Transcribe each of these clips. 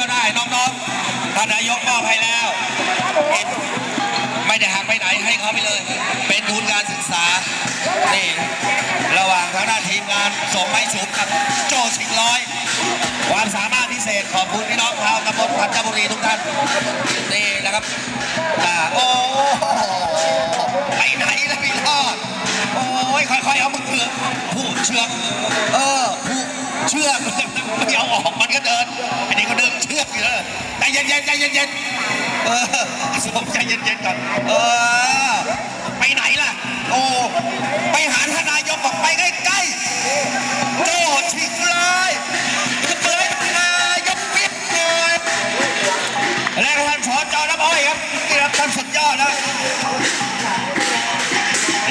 ก็ได้น้องๆท่านนายกมอบให้แล้วไม่ได้หักไปไหนให้เขาไปเลย เป็นทุนการศึกษานี่ระหว่างทางด้านทีมงานส่งไม้ฉุบกับโจชิงร้อย ความสามารถพิเศษขอบคุณพี่น้องชาวตำบลพันธบุรีทุกท่านนี่นะครับโอ้ไปไหนแล้วพี่รอดโอ้ยค่อยๆเอามือเชือกผูกเชือกเออผูกเชือกไม่เอาออกมันก็เดินอันนี้ก็ เดินเชือกอยู่เลยใจเย็นใจเย็นเออสมใจเย็นๆก่อนเออไปไหนล่ะ โอ้ไปหาทานนายกบอกไปใกล้ๆโจชิงเลยเปิดนายกปิดหน่อยและท่านสอนจอน้ำอ้อยครับนี่ครับท่านสุดยอดนะ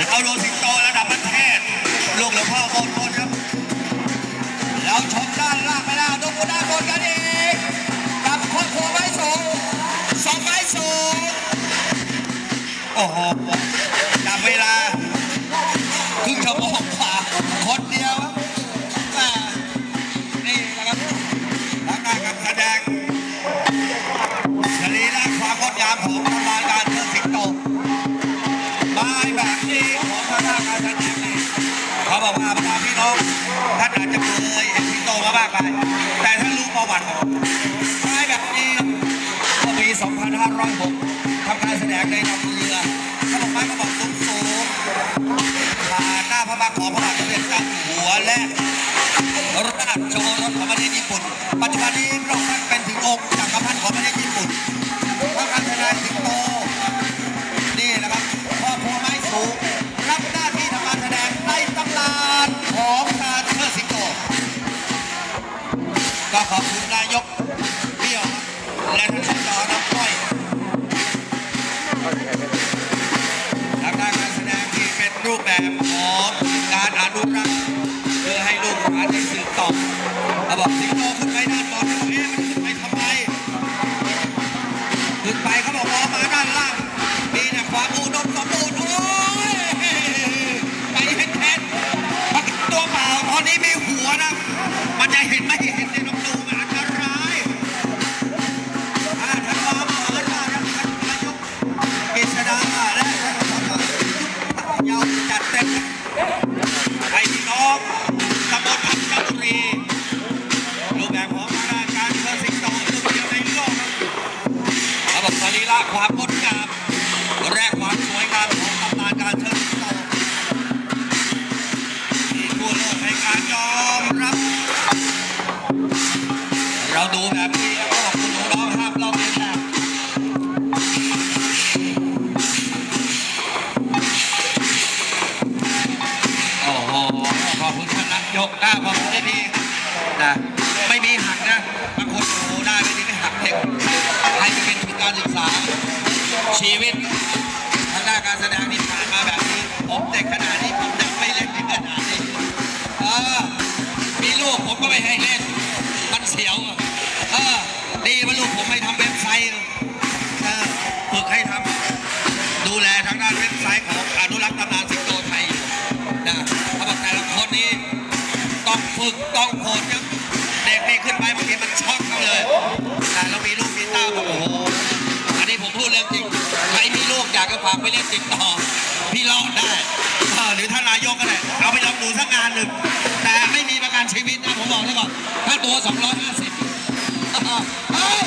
เอาโดสิงโตระดับประเทศลูกหลวงพ่อโบนบนครับเราชมด้านล่างไปแล้วดูด้านบนกันอี อ้โหจับเวลาครึ่งชั่วโมงกว่าคนเดียวครับนี่นะครับทางด้านการแสดงสรีระความงดงามของตำนานการเชิดสิงโตไม้แบบนี้ของพระราชการแสดงนี่เขาบอกว่าบรรดาพี่น้องท่านอาจจะเคยเห็นสิงโตมาบ้างไปแต่ท่านรู้ประวัติของไม้แบบนี้เมื่อปี 2506 ทำการแสดงในลำเรือเขาบอกไม้ก็บอกสูงสูงผ่านหน้าพระบาทของพระบาทสมเด็จเจ้าอยู่หัวและราชโอรสของประเทศญี่ปุ่น ปัจจุบันนี้พระองค์ท่านเป็นถึงองค์จักรพรรดิของประเทศญี่ปุ่นทำการแสดงสิงโตนี่นะครับครอบครัวไม้สูงรับหน้าที่ทำการแสดงในตำนานของการเชิดสิงโตก็ขอบคุณนายก นะไม่มีหักนะบางคนโอ้ได้ไม่ดีไม่หักเท็ให้ไปเป็นทุนการศึกษา ชีวิตทางด้านการแสดงที่ผ่านมาแบบนี้ผมเด็กขนาดนี้ผมยังไม่เล่นถึงขนาดนี้เออมีลูกผมก็ไม่ให้เล่นากจะฝากไปเล่นติดต่อพี่เลาะได้เออหรือท่านนายกก็ได้เอาไปลองดูสักงานหนึ่งแต่ไม่มีประกันชีวิตนะผมบอกเลยก่อนถ้าตัว250เฮ้ย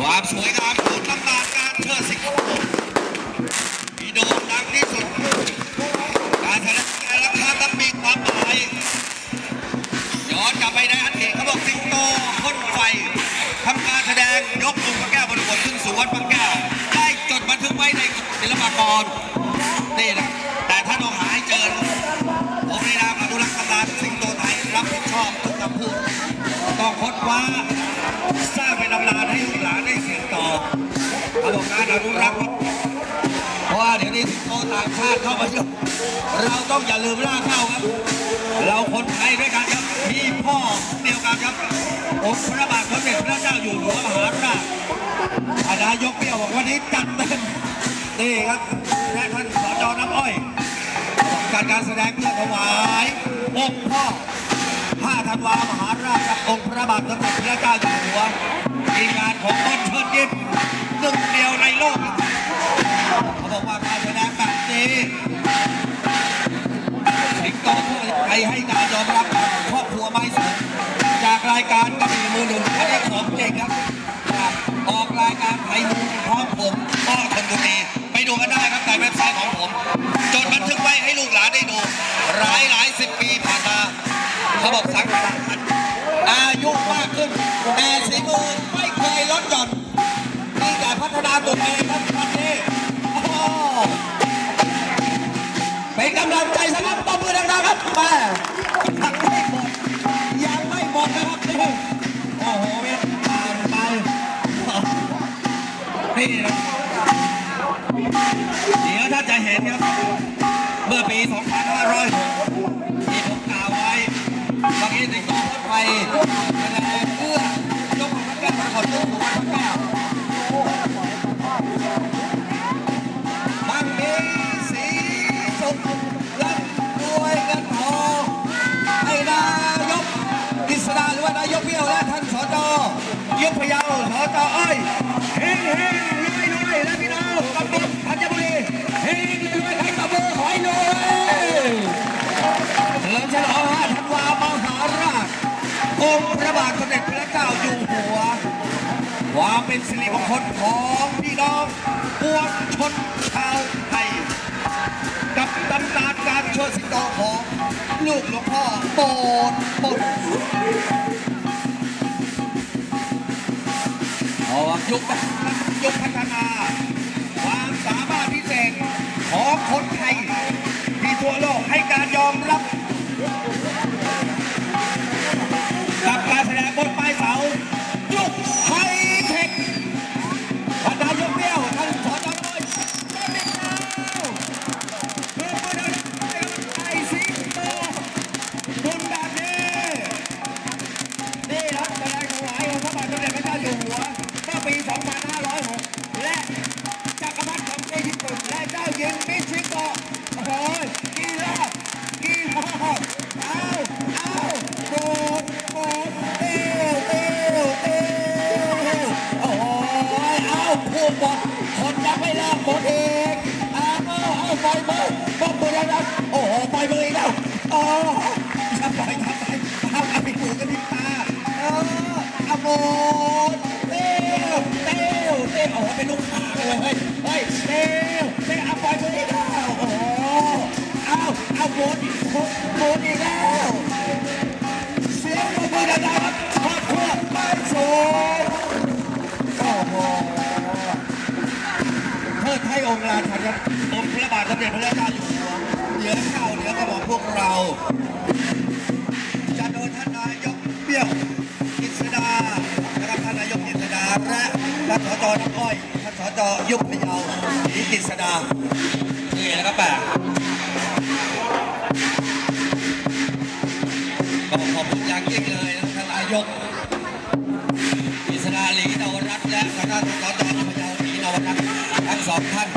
ความสวยงามของตำนานการเชิดสิงโปร์มีโด่งดังที่สุด การแสดงแต่ละครั้งนั้นมีความหมายย้อนกลับไปในอดีตเขาบอกสิงโตพ่นไฟ อนุรักษ์เพราะว่าเดี๋ยวนี้สิงโตต่างชาติเข้ามาเยอะเราต้องอย่าลืมล่ากเข้าครับ เราคนไทยด้วยกันครับมีพ่อเดียวกันครับองค์พระบาทสมเด็จพระเจ้าอยู่หัวมหาราชอาณายกเปี้ยวบอกวันนี้จัดเต็มนี่ครับและท่านสจน้ำอ้อยการการแสดงเพื่อถวายองค์พ่อ5ธันวามหาราชกับองค์พระบาทสมเด็จพระเจ้าอยู่หัวทีมงานของต้นเชิญยิ้ม หนึ่งเดียวในโลกเขาบอกว่าการแสดงแบบนี้สิงโตทั่วไทยให้การยอมรับครอบครัวไม่สูงจากรายการกระบี่มือหนึ่งอันนี้ของจริงครับ ออกรายการไทยมูลพร้อมผมก็ชนบุรี แต่พัฒนาตัวเองครับวันนี้เป็นกำลังใจสำหรับตบมือดังๆครับม่ยังไม่หมดยังไม่หมดนะครับโอ้โหเวียนผ่านไปนี่นะเดี๋ยวถ้าจะเห็นครับ เมื่อปี 2506ที่ผมกล่าวไว้บางทีสิงโตพ่นไฟ ท่านสจยุบพยาวสจอ้อยเฮงเฮงรวยรวยและพี่น้องตำบลธัญบุรีเฮงรวยรวยให้ตบมือขอให้รวยเฉลิมฉลอง5ธันวามหาราชองค์พระบาทสมเด็จพระเจ้าอยู่หัวความเป็นสิริมงคลของพี่น้องปวงชนชาวไทยกับตำนานการเชิดสิงโตของลูกหลวงพ่อโปนปน ออกยุคยุคพัฒนา ตี้ยวโอ้เป็นลูกค้าเลยเฮ้ยเฮ้ยเตี้ยวเตี้ยวเอาปล่อยมืออีกแล้วโอ้โหเอาเอาหมดหมดหมดอีกแล้วเสียงปรบมือดังๆครับครอบครัวบ้านสวนโอ้โหเทิดให้องค์ราชันครับองค์พระบาทสมเด็จพระเจ้าอยู่หัวเหนือข้าวเหนือกระบอกพวกเราจะโดนท่านนายกเบี้ยวาพระท่านสจน้ำอ้อยท่านสจยุบพยาศรีกิษดานี่นะครับแปะก็ขอบคุณอย่างยิ่งเลยนะท่านนายกอิสดาหลีนวรัตน์และทางด้านสจพะเยาลีนวรัตน์ทั้งสองท่าน